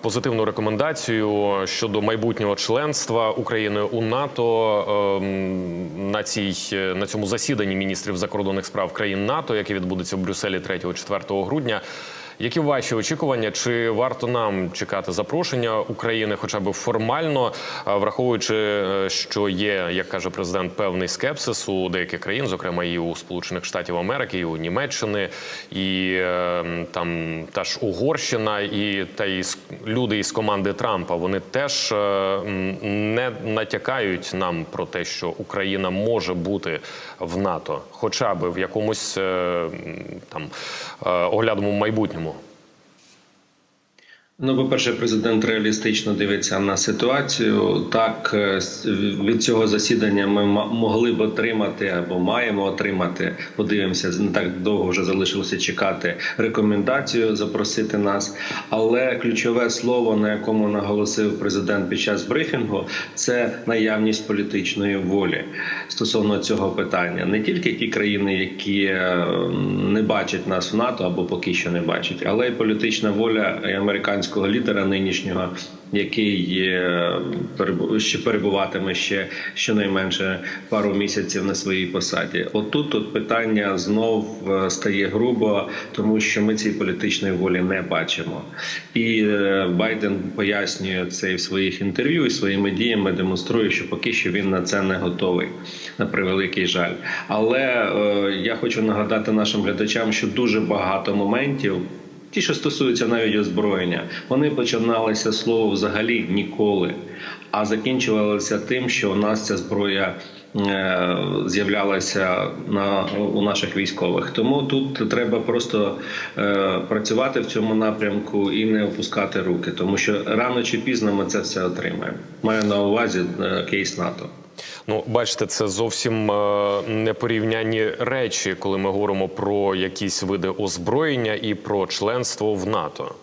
Позитивну рекомендацію щодо майбутнього членства України у НАТО ем, на цій на цьому засіданні міністрів закордонних справ країн НАТО, яке відбудеться в Брюсселі 3-4 грудня. Які ваші очікування? Чи варто нам чекати запрошення України, хоча б формально, враховуючи, е, що є, як каже президент, певний скепсис у деяких країн, зокрема і у Сполучених Штатів Америки, і у Німеччини, і е, там та ж Угорщина, і та с- люди із команди Трампа вони теж е, не натякають нам про те, що Україна може бути в НАТО, хоча б в якомусь е, там е, оглядному майбутньому. Ну, по-перше, президент реалістично дивиться на ситуацію. Так, е, від цього засідання ми могли б отримати або маємо отримати. Подивимося, не так довго вже залишилося чекати рекомендацію запросити нас. Але ключове слово, на якому наголосив президент під час брифінгу, це наявність політичної волі стосовно цього питання. Не тільки ті країни, які е, не бачать нас в НАТО або поки що не бачать, але й політична воля і американського лідера нинішнього, який ще перебуватиме ще щонайменше пару місяців на своїй посаді. Отут тут питання знов е, стає грубо, тому що ми цієї політичної волі не бачимо. І е, Байден пояснює це і в своїх інтерв'ю і своїми діями демонструє, що поки що він на це не готовий. На превеликий жаль. Але е, я хочу нагадати нашим глядачам, що дуже багато моментів. Ті, що стосуються навіть озброєння, вони починалися з слова взагалі ніколи, а закінчувалися тим, що у нас ця зброя е, з'являлася на у наших військових. Тому тут треба просто е, працювати в цьому напрямку і не опускати руки, тому що рано чи пізно ми це все отримаємо. Маю на увазі е, кейс НАТО. Ну, бачите, це зовсім е, непорівнянні речі, коли ми говоримо про якісь види озброєння і про членство в НАТО.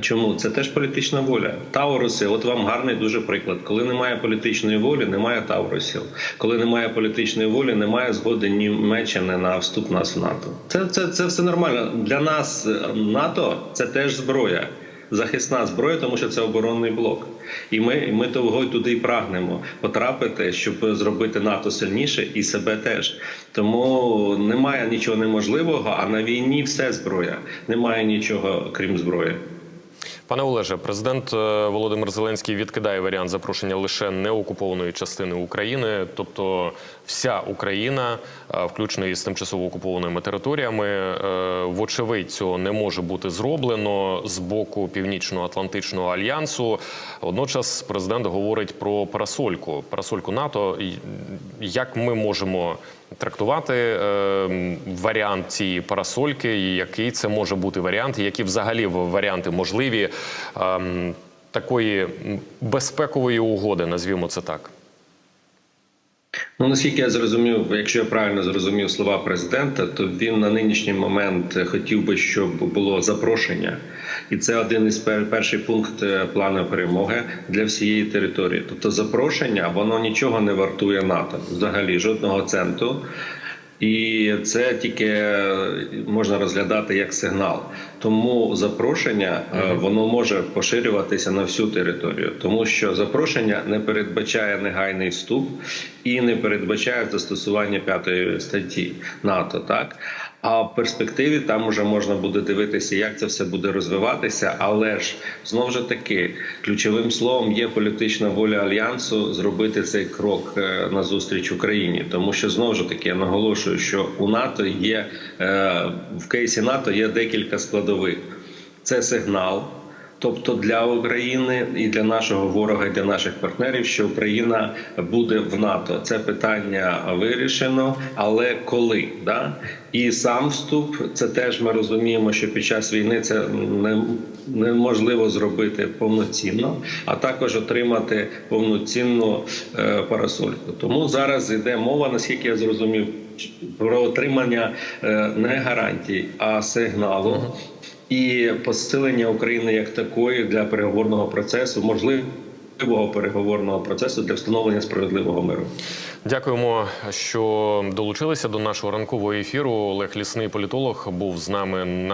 Чому це теж політична воля? Тауруси, от вам гарний дуже приклад. Коли немає політичної волі, немає таурусів. Коли немає політичної волі, немає згоди Німеччини на вступ нас в НАТО. Це, це, це все нормально. Для нас е, НАТО це теж зброя. Захисна зброя, тому що це оборонний блок, і ми, ми того туди й прагнемо потрапити, щоб зробити НАТО сильніше і себе теж. Тому немає нічого неможливого. А на війні все зброя. Немає нічого крім зброї. Пане Олеже, президент е, Володимир Зеленський відкидає варіант запрошення лише неокупованої частини України, тобто вся Україна, е, включно із тимчасово окупованими територіями, е, вочевидь, цього не може бути зроблено з боку Північно-Атлантичного альянсу. Водночас президент говорить про парасольку, парасольку НАТО. Як ми можемо трактувати варіант цієї парасольки, який це може бути варіант, які взагалі варіанти можливі такої безпекової угоди, назвімо це так. Ну наскільки я зрозумів, якщо я правильно зрозумів слова президента, то він на нинішній момент хотів би, щоб було запрошення, і це один із пер- перший пункт е, плану перемоги для всієї території. Тобто, запрошення воно нічого не вартує НАТО, взагалі жодного центу. І це тільки можна розглядати як сигнал. Тому запрошення е, воно може поширюватися на всю територію, тому що запрошення не передбачає негайний вступ і не передбачає застосування п'ятої статті НАТО. Так а в перспективі там уже можна буде дивитися, як це все буде розвиватися. Але ж знову ж таки ключовим словом є політична воля альянсу зробити цей крок на назустріч Україні, тому що знову ж таки я наголошую, що у НАТО є е, в кейсі НАТО є декілька складових. Це сигнал. Тобто для України і для нашого ворога, і для наших партнерів, що Україна буде в НАТО, це питання вирішено. Але коли да і сам вступ, це теж ми розуміємо, що під час війни це не, неможливо зробити повноцінно, а також отримати повноцінну е, парасольку. Тому зараз йде мова, наскільки я зрозумів, про отримання е, не гарантій, а сигналу і посилення України як такої для переговорного процесу, можливого переговорного процесу для встановлення справедливого миру. Дякуємо, що долучилися до нашого ранкового ефіру. Олег Лісний політолог був з нами на.